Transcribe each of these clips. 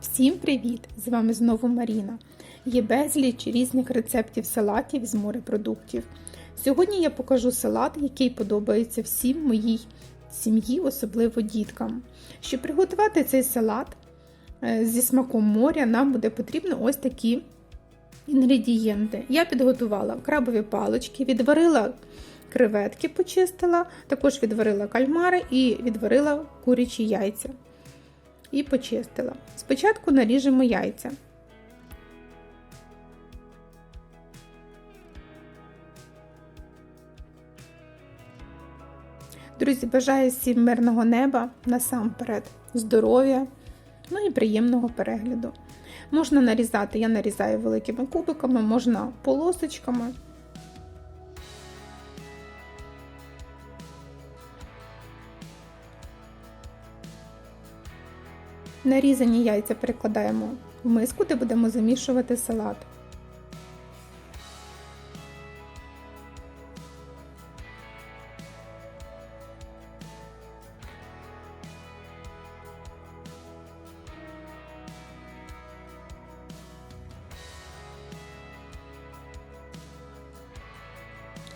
Всім привіт! З вами знову Маріна. Є безліч різних рецептів салатів з морепродуктів. Сьогодні я покажу салат, який подобається всім моїй сім'ї, особливо діткам. Щоб приготувати цей салат е, зі смаком моря, нам буде потрібно ось такі інгредієнти. Я підготувала крабові палички, відварила креветки, почистила, також відварила кальмари і відварила курячі яйця і почистила. Спочатку наріжемо яйця. Друзі, бажаю всім мирного неба насамперед, здоров'я, ну і приємного перегляду. Можна нарізати, я нарізаю великими кубиками, можна полосочками. Нарізані яйця перекладаємо в миску, де будемо замішувати салат.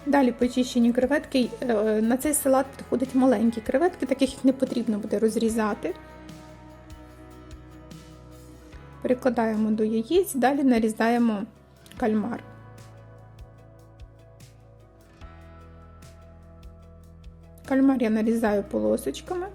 Далі почищені креветки. Е, На цей салат підходять маленькі креветки, таких їх не потрібно буде розрізати. Перекладаємо до яєць, далі нарізаємо кальмар. Кальмар я нарізаю полосочками.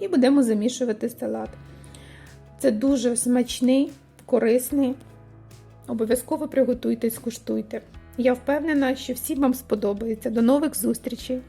І будемо замішувати салат. Це дуже смачний, корисний. Обов'язково приготуйте скуштуйте. Я впевнена, що всім вам сподобається. До нових зустрічей!